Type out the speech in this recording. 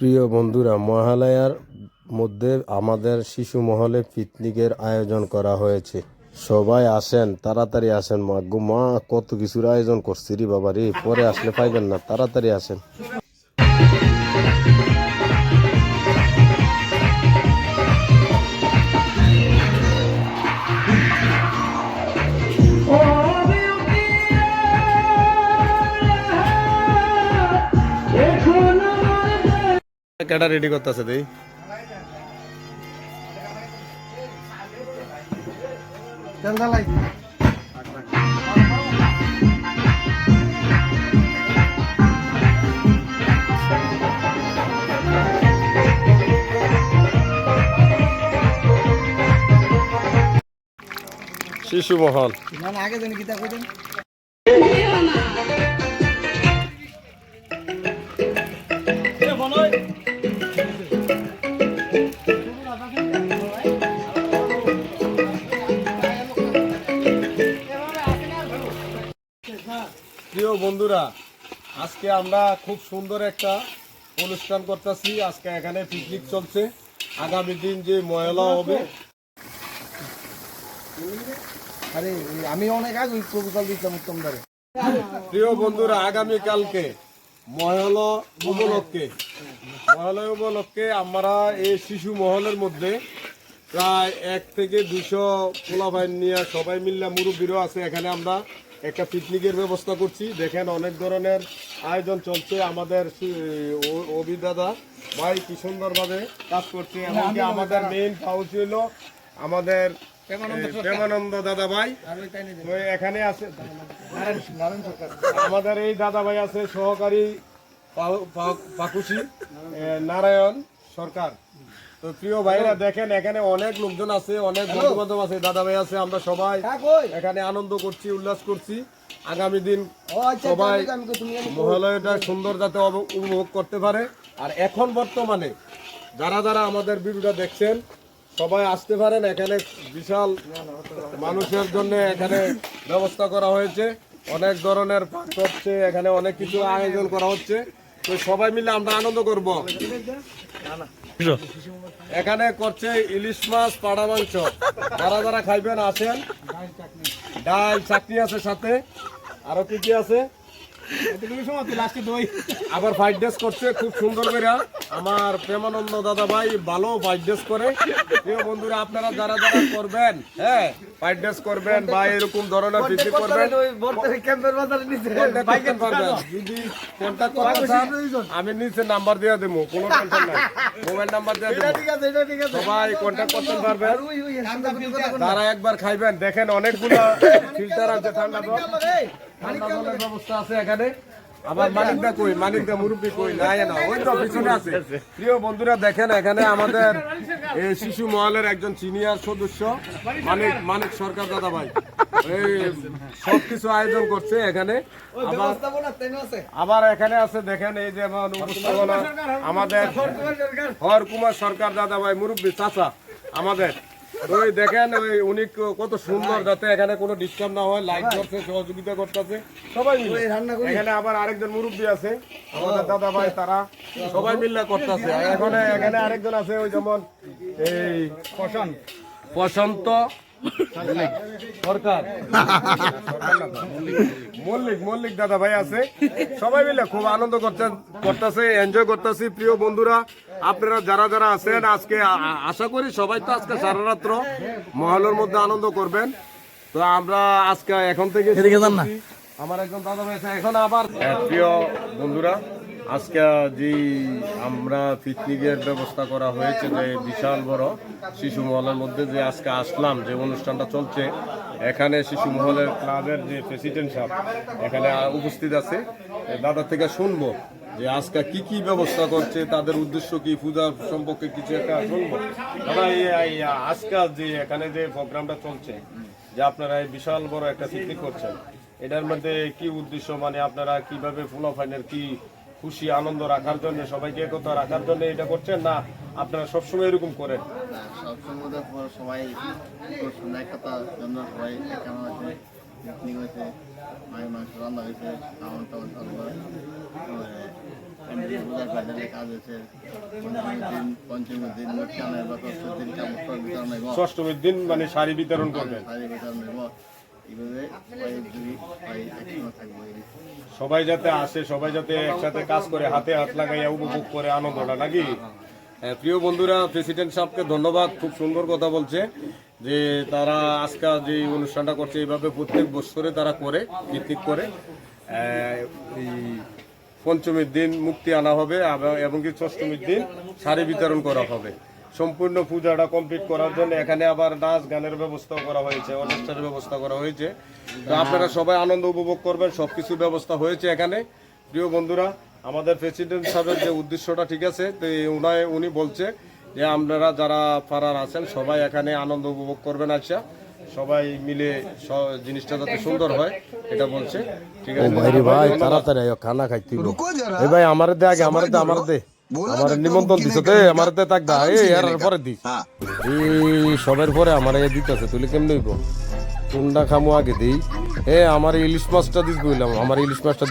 প্রিয় বন্ধুরা, মহালয়ার মধ্যে আমাদের শিশু মহলে পিকনিকের আয়োজন করা হয়েছে। সবাই আসেন, তাড়াতাড়ি আসেন। মা গো, মা, কত কিছুর আয়োজন করছি রে বাবা রে, পরে আসলে পাইবেন না, তাড়াতাড়ি আসেন। কেডা রেডি করতেছে দেই শিশু মহল মানে আগে জানি গীতা কইতেন। প্রিয় বন্ধুরা আজকে আমরা খুব সুন্দর একটা অনুষ্ঠান করতেছি। আজকে এখানে পিকনিক চলছে। আগামী দিন যে ময়লা হবে। আরে আমি অনেক আগে প্রপোজাল দিতাম উত্তম দারে। প্রিয় বন্ধুরা আগামী কালকে মহল উপলক্ষে মহল উপলক্ষে আমরা এই শিশু মহলের মধ্যে প্রায় এক থেকে দুশো পোলা পোলাভাইন নিয়ে সবাই মিললে মুরব্বীরও আছে। এখানে আমরা একটা পিকনিকের ব্যবস্থা করছি। দেখেন অনেক ধরনের আয়োজন চলছে আমাদের অভিদাদা ভাই কি সুন্দরভাবে কাজ করছে। এমনকি আমাদের মেইন হাউস হলো আমাদের প্রেমানন্দ দাদা ভাই। এখানে আছে আমাদের এই দাদা ভাই আছে সহকারী পাকুশি নারায়ণ সরকার। তো প্রিয় ভাইরা দেখেন এখানে অনেক লোকজন আছে অনেক বন্ধু বান্ধব আছে দাদা ভাই আছে আমরা সবাই এখানে আনন্দ করছি উল্লাস করছি। আগামী দিন আচ্ছা সবাই মহালয়টা সুন্দর যাতে উপভোগ করতে পারে। আর এখন বর্তমানে যারা যারা আমাদের ভিডিওটা দেখছেন সবাই আসতে পারেন। এখানে বিশাল মানুষের জন্য এখানে ব্যবস্থা করা হয়েছে। অনেক ধরনের পাক হচ্ছে এখানে অনেক কিছু আয়োজন করা হচ্ছে। তো সবাই মিলে আমরা আনন্দ করব। এখানে করছে ইলিশ মাছ পাড়া মাংস। যারা যারা খাইবেন আসেন। ডাল চাটনি আছে সাথে। আরও কি কি আছে? আবার ফাইট ড্রেস করছে খুব সুন্দর করে আমার প্রেমানন্দ দাদা ভাই ভালো ফাইট ড্রেস করে প্রিয় বন্ধুরা আপনারা যারা যারা করবেন হ্যাঁ ফাইট ড্রেস করবেন বা এরকম ধরনের পিকনিক করবেন। যদি করতে চান, আমি নিচে নাম্বার দিয়ে দেবো কোনো টেনশন নাই মোবাইল নাম্বার দিয়ে দেবো সবাই কন্ট্যাক্ট করতে পারবেন তারা একবার খাইবেন দেখেন অনেকগুলো ফিল্টার আছে ঠান্ডা ঠান্ডা জলের ব্যবস্থা আছে এখানে? আবার মানিকদা কই? মানিকদা মুরব্বী কই? নাই না ওই তো পিছনে আছে। প্রিয় বন্ধুরা দেখেন এখানে আমাদের এই শিশু মহলের একজন সিনিয়র সদস্য মানিক মানিক সরকার দাদা ভাই। এই সব কিছু আয়োজন করছে এখানে। আবার এখানে আছে দেখেন এই যেমন উপস্থাপনা আমাদের হর কুমার সরকার দাদা ভাই মুরব্বী চাচা আমাদের। ওই দেখেন ওই উনি কত সুন্দর যাতে এখানে কোনো ডিস্টার্ব না হয় লাইট করছে সহযোগিতা করতেছে। সবাই মিলে। রান্না করি। এখানে আবার আরেকজন মুরব্বী আছে আমাদের দাদা ভাই তারা সবাই মিলে করতেছে। এখানে এখানে আরেকজন আছে ওই যেমন এই বসন্ত সরকার। মল্লিক মল্লিক দাদা ভাই আছে। সবাই মিলে খুব আনন্দ করতেন করতেছে এনজয় করতেছি প্রিয় বন্ধুরা। আপনারা যারা যারা আছেন আজকে আশা করি সবাই তো আজকে সারা রাত্র মহলের মধ্যে আনন্দ করবেন। তো আমরা আজকে এখন থেকে আমার একজন দাদা ভাই এখন আবার হ্যাঁ, প্রিয় বন্ধুরা আজকে যে আমরা পিকনিকের ব্যবস্থা করা হয়েছে যে বিশাল বড় শিশু মহলের মধ্যে যে আজকে আসলাম যে অনুষ্ঠানটা চলছে এখানে শিশু মহলের ক্লাবের যে প্রেসিডেন্ট সাহেব এখানে উপস্থিত আছে। এ দাদা থেকে শুনব। যে আজকে কি কি ব্যবস্থা করছে, তাদের উদ্দেশ্য কি, পূজা সম্পর্কে কিছু একটা শুনব দাদা এই যে এখানে যে প্রোগ্রামটা চলছে, যে আপনারা এই বিশাল বড় একটা পিকনিক করছেন, এটার মধ্যে কি উদ্দেশ্য মানে আপনারা কীভাবে ফুলাফাইনের কি খুশি, আনন্দ রাখার জন্য, সবাইকে একতা রাখার জন্য এটা করছেন, না আপনারা সবসময় এরকম করেন? সবসময় সবাই একটা সবাই পিকনিক হয়েছে মায়ের মাংস রান্না হয়েছে খাওয়ান টাওয়ান ভালো পূজার প্যান্ডেলের কাজ হয়েছে দিন পঞ্চমীর দিন মূর্তি বা ষষ্ঠীর দিন কাপড় বিতরণ নেব ষষ্ঠমীর দিন মানে শাড়ি বিতরণ করবেন শাড়ি বিতরণ সবাই যাতে আসে সবাই যাতে একসাথে কাজ করে হাতে হাত লাগাইয়া উপভোগ করে আনন্দটা নাকি? হ্যাঁ, প্রিয় বন্ধুরা প্রেসিডেন্ট সাহেবকে ধন্যবাদ। খুব সুন্দর কথা বলছে। যে তারা আজকে যে অনুষ্ঠানটা করছে, এইভাবে প্রত্যেক বছরে তারা করে পিকনিক করে। এই পঞ্চমীর দিন মুক্তি আনা হবে এবং কি ষষ্ঠমীর দিন শাড়ি বিতরণ করা হবে। সম্পূর্ণ পূজাটা কমপ্লিট করার জন্য এখানে আবার নাচ গানের ব্যবস্থা করা হয়েছে অনুষ্ঠানের ব্যবস্থা করা হয়েছে। তো আপনারা সবাই আনন্দ উপভোগ করবেন সবকিছু ব্যবস্থা হয়েছে এখানে। প্রিয় বন্ধুরা, আমাদের প্রেসিডেন্ট সাহেবের যে উদ্দেশ্যটা ঠিক আছে, তো উনি বলছে যে আপনারা যারা পাড়ার আছেন সবাই এখানে আনন্দ উপভোগ করবেন আচ্ছা। সবাই মিলে জিনিসটা যাতে সুন্দর হয় এটা বলছে। ঠিক আছে ভাই ভাই তাড়াতাড়ি খানা খাইতে এ ভাই আমার দে আগে আমার দে আমার দে। আমার নিমন্ত্রণ দিছ তে আমার দে তাক দা। এই আর পরে দি এই সবের পরে আমার এ দিতেছে তুই কেমনে হইব? কোনটা খামু আগে দেই। এ আমার ইলিশ মাছটা দিস বললাম আমার ইলিশ মাছটা